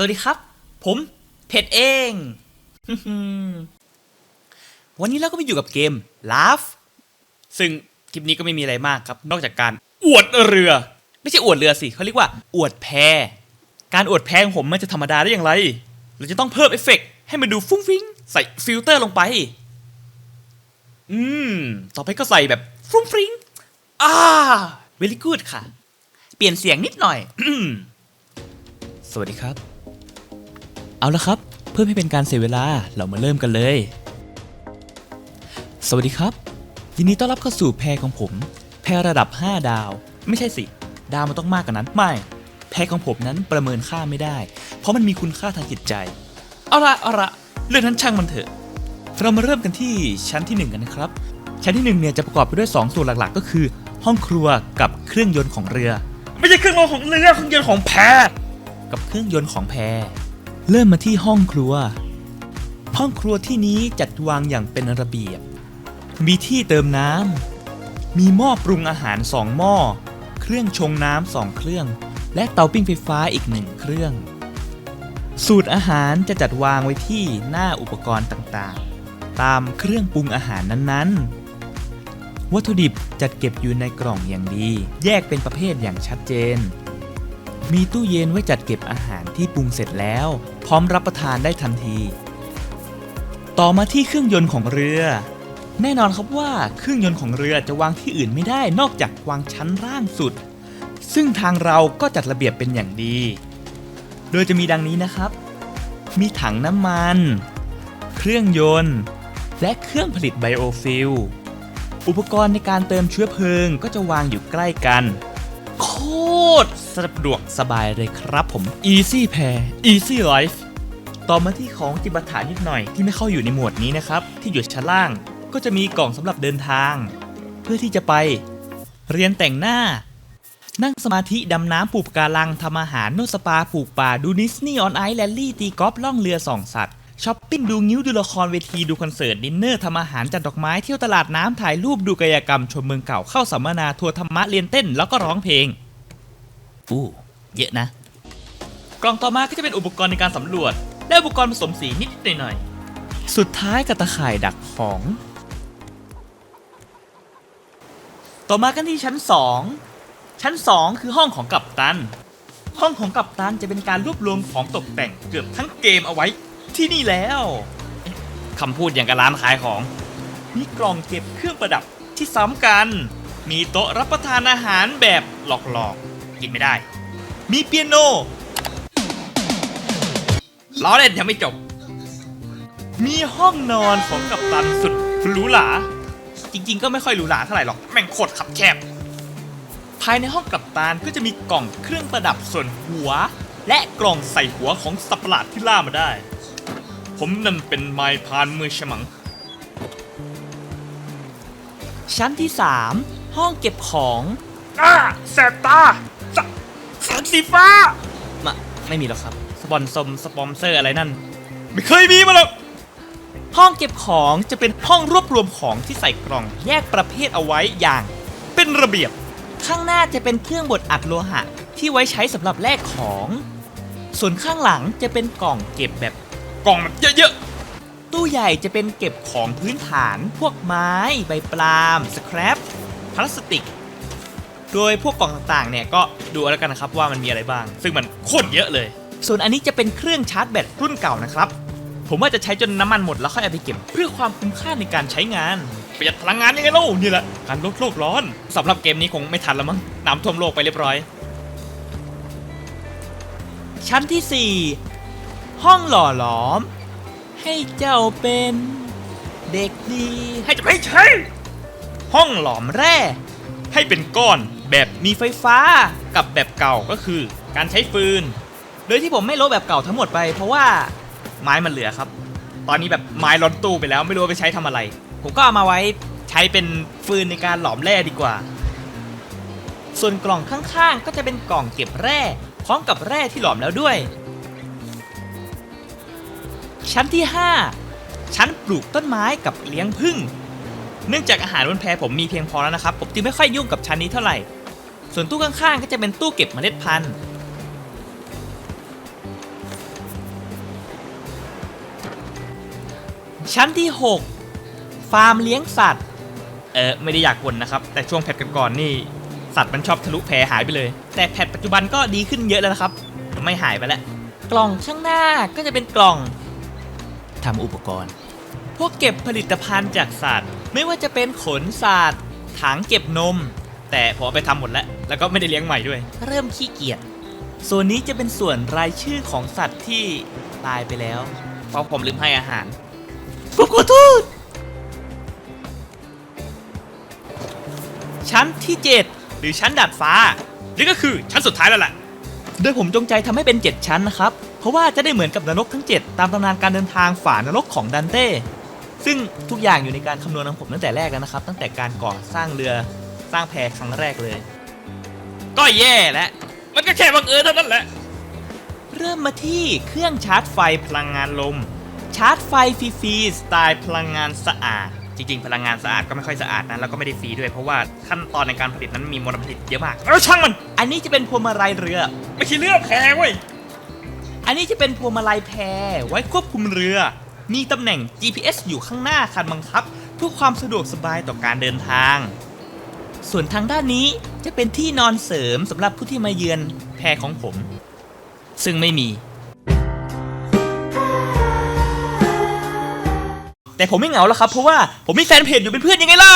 สวัสดีครับ ผมเพชรเอง วันนี้เราก็มาอยู่กับเกม Laugh ซึ่งคลิปนี้ก็ไม่มีอะไรมากครับ นอกจากการอวดเรือ ไม่ใช่อวดเรือสิเขาเรียกว่า อวดแพ การอวดแพของผมมันจะธรรมดาได้อย่างไร เราจะต้องเพิ่มเอฟเฟกต์ให้มันดูฟุ้งฟิ้งใส่ฟิลเตอร์ลงไป อืม ต่อไปก็ใส่แบบฟุ้งฟิ้งอ่า very good ค่ะ เปลี่ยนเสียงนิดหน่อย สวัสดีครับ เอาละครับ เพื่อไม่เป็นการเสียเวลาเรามาเริ่มกันเลย สวัสดีครับ ยินดีต้อนรับเข้าสู่แพรของผม แพรระดับ 5 ดาว ไม่ใช่สิ ดาวมันต้องมากกว่านั้นไม่ แพรของผมนั้นประเมินค่าไม่ได้ เพราะมันมีคุณค่าทางจิตใจ เอาละเอาละเรื่องนั้นช่างมันเถอะ เรามาเริ่มกันที่ชั้นที่ 1 กันนะครับ ชั้นที่1เนี่ยจะประกอบไปด้วย 2 ส่วนหลักๆ ก็คือ ห้องครัวกับเครื่องยนต์ของเรือ ไม่ใช่เครื่องยนต์ของเรือเครื่องยนต์ของแพกับเครื่องยนต์ของแพ เริ่มมาที่ห้องครัว ห้องครัวที่นี้จัดวางอย่างเป็นระเบียบ มีที่เติมน้ำ มีหม้อปรุงอาหารสองหม้อ เครื่องชงน้ำสองเครื่อง และเตาปิ้งไฟฟ้าอีกหนึ่งเครื่อง สูตรอาหารจะจัดวางไว้ที่หน้าอุปกรณ์ต่างๆ ตามเครื่องปรุงอาหารนั้นๆ วัตถุดิบจัดเก็บอยู่ในกล่องอย่างดี แยกเป็นประเภทอย่างชัดเจน มีตู้เย็นไว้จัดเก็บอาหารที่ปรุงเสร็จแล้ว พร้อมรับประทานได้ทันที ต่อมาที่เครื่องยนต์ของเรือ แน่นอนครับว่าเครื่องยนต์ของเรือจะวางที่อื่นไม่ได้นอกจากวางชั้นล่างสุด ซึ่งทางเราก็จัดระเบียบเป็นอย่างดี โดยจะมีดังนี้นะครับ มีถังน้ำมัน เครื่องยนต์ และเครื่องผลิตไบโอฟิลอุปกรณ์ในการเติมเชื้อเพลิงก็จะวางอยู่ใกล้กัน ตรสะดวกสบายเลยครับผม Easy Pair Easy Life ต่อมาที่ของจิปาถะนิดหน่อยที่ไม่เข้าอยู่ในหมวดนี้นะครับ ที่อยู่ชั้นล่างก็จะมีกล่องสำหรับเดินทาง เพื่อที่จะไป เรียนแต่งหน้า นั่งสมาธิดำน้ำปลูกปการังทำอาหารนวดสปาปลูกป่าดูดิสนีย์ออนไอแลนลี่ตีกอล์ฟล่องเรือส่องสัตว์ช้อปปิ้งดูงิ้วดูละครเวทีดูคอนเสิร์ตดินเนอร์ทำอาหารจัดดอกไม้เที่ยวตลาดน้ำถ่ายรูปดูกายกรรมชมเมืองเก่าเข้าสัมมนาทัวร์ธรรมะเรียนเต้นแล้วก็ร้องเพลง อู้เยอะนะ กล่องต่อมาก็จะเป็นอุปกรณ์ในการสำรวจ และอุปกรณ์ผสมสีนิดหน่อยๆสุดท้ายกับตะข่ายดักของ ต่อมากันที่ชั้น 2 ชั้น 2 คือห้องของกัปตัน ห้องของกัปตันจะเป็นการรวบรวมของตกแต่งเกือบทั้งเกมเอาไว้ที่นี่แล้วเอ๊ะคำพูดอย่างกับร้านขายของ มีกล่องเก็บเครื่องประดับที่ซ้ำกัน มีโต๊ะรับประทานอาหารแบบหลอกๆ กินไม่ได้ มีเปียโนล้อเล่นยังไม่จบ มีห้องนอนของกัปตันสุดหรูหราจริง ๆ ก็ไม่ค่อยหรูหราเท่าไหร่หรอกแม่งโคตรขับแคบ ภายในห้องกัปตันก็จะมีกล่องเครื่องประดับส่วนหัว และกล่องใส่หัวของสัตว์ประหลาดที่ล่ามาได้ ผมนั่นเป็นไมพานมือฉมัง ชั้นที่ 3 ห้องเก็บของ อ้าแสบตา สแสงสีฟ้ามาไม่มีหรอกครับ สปอนซมสปอนเซอร์อะไรนั่น ไม่เคยมีมาหรอกห้องเก็บของจะเป็นห้องรวบรวมของที่ใส่กล่องแยกประเภทเอาไว้อย่าง เป็นระเบียบ ข้างหน้าจะเป็นเครื่องบดอัดโลหะ ที่ไว้ใช้สำหรับแลกของ ส่วนข้างหลังจะเป็นกล่องเก็บแบบกล่องแบบเยอะๆ ตู้ใหญ่จะเป็นเก็บของพื้นฐาน พวกไม้ ใบปลาล์มสครับพลาสติก โดยพวกกล่องต่างๆเนี่ยก็ดูเอาแล้วกันนะครับว่ามันมีอะไรบ้าง ซึ่งมันโคตรเยอะเลย ส่วนอันนี้จะเป็นเครื่องชาร์จแบตรุ่นเก่านะครับ ผมว่าจะใช้จนน้ำมันหมดแล้วค่อยเอาไปเก็บ เพื่อความคุ้มค่าในการใช้งานประหยัดพลังงานยังไงเล่านี่แหละการลดโลกร้อนสำหรับเกมนี้คงไม่ทันแล้วมั้งน้ำท่วมโลกไปเรียบร้อย ชั้นที่ 4 ห้องหล่อหลอม ให้เจ้าเป็น เด็กดีให้จะไม่ใช่ห้องหลอมแร่ ให้เป็นก้อนแบบมีไฟฟ้ากับแบบเก่าก็คือการใช้ฟืน โดยที่ผมไม่ลบแบบเก่าทั้งหมดไปเพราะว่าไม้มันเหลือครับ ตอนนี้แบบไม้ล้นตู้ไปแล้วไม่รู้ไปใช้ทำอะไร ผมก็เอามาไว้ใช้เป็นฟืนในการหลอมแร่ดีกว่า ส่วนกล่องข้างๆ ก็จะเป็นกล่องเก็บแร่พร้อมกับแร่ที่หลอมแล้วด้วย ชั้นที่ 5 ชั้นปลูกต้นไม้กับเลี้ยงผึ้ง เนื่องจากอาหารบนแพผมมีเพียงพอแล้วนะครับ ผมจึงไม่ค่อยยุ่งกับชั้นนี้เท่าไหร่ ส่วนตู้ข้างๆ ก็จะเป็นตู้เก็บเมล็ดพันธุ์ชั้นที่ 6 ฟาร์มเลี้ยงสัตว์ เออไม่ได้อยากวนนะครับ แต่ช่วงแพทกันก่อนนี่ สัตว์มันชอบทะลุแผลหายไปเลย แต่แพทปัจจุบันก็ดีขึ้นเยอะแล้วนะครับ ไม่หายไปแล้ว กล่องข้างหน้าก็จะเป็นกล่องทำอุปกรณ์ พวกเก็บผลิตภัณฑ์จากสัตว์ ไม่ว่าจะเป็นขนสัตว์ถังเก็บนม แต่ผมเอาไปทำหมดแล้ว แล้วก็ไม่ได้เลี้ยงใหม่ด้วย เริ่มขี้เกียจส่วนนี้จะเป็นส่วนรายชื่อของสัตว์ที่ตายไปแล้วเพราะผมลืมให้อาหารผมขอโทษชั้นที่ 7 หรือชั้นดาดฟ้า นี่ก็คือชั้นสุดท้ายแล้วแหละโดยผมจงใจทำให้เป็น 7 ชั้นนะครับ เพราะว่าจะได้เหมือนกับนรกทั้ง 7 ตามตำนานการเดินทางฝ่านรกของดันเต้ ซึ่งทุกอย่างอยู่ในการคำนวณของผมตั้งแต่แรกแล้วนะครับ ตั้งแต่การก่อสร้างเรือสร้างแพครั้งแรกเลย ก็แย่แล้วมันก็แค่บังเอิญเท่านั้นแหละ เริ่มมาที่เครื่องชาร์จไฟพลังงานลม ชาร์จไฟฟรีๆสไตล์พลังงานสะอาด จริง ๆ พลังงานสะอาดก็ไม่ค่อยสะอาดนะแล้วก็ไม่ได้ฟรีด้วยเพราะว่าขั้นตอนในการผลิตนั้นมีมลพิษเยอะมากแล้วช่างมัน อันนี้จะเป็นพวงมาลัยเรือ ไม่ใช่เรือแพเว้ยอันนี้จะเป็นพวงมาลัยแพไว้ควบคุมเรือ มีตำแหน่ง GPS อยู่ข้างหน้าคันบังคับเพื่อความสะดวกสบายต่อการเดินทาง ส่วนทางด้านนี้จะเป็นที่นอนเสริมสำหรับผู้ที่มาเยือนแพรของผม ซึ่งไม่มี แต่ผมไม่เหงาแล้วครับ เพราะว่าผมมีแฟนเพจอยู่เป็นเพื่อนยังไงล่ะ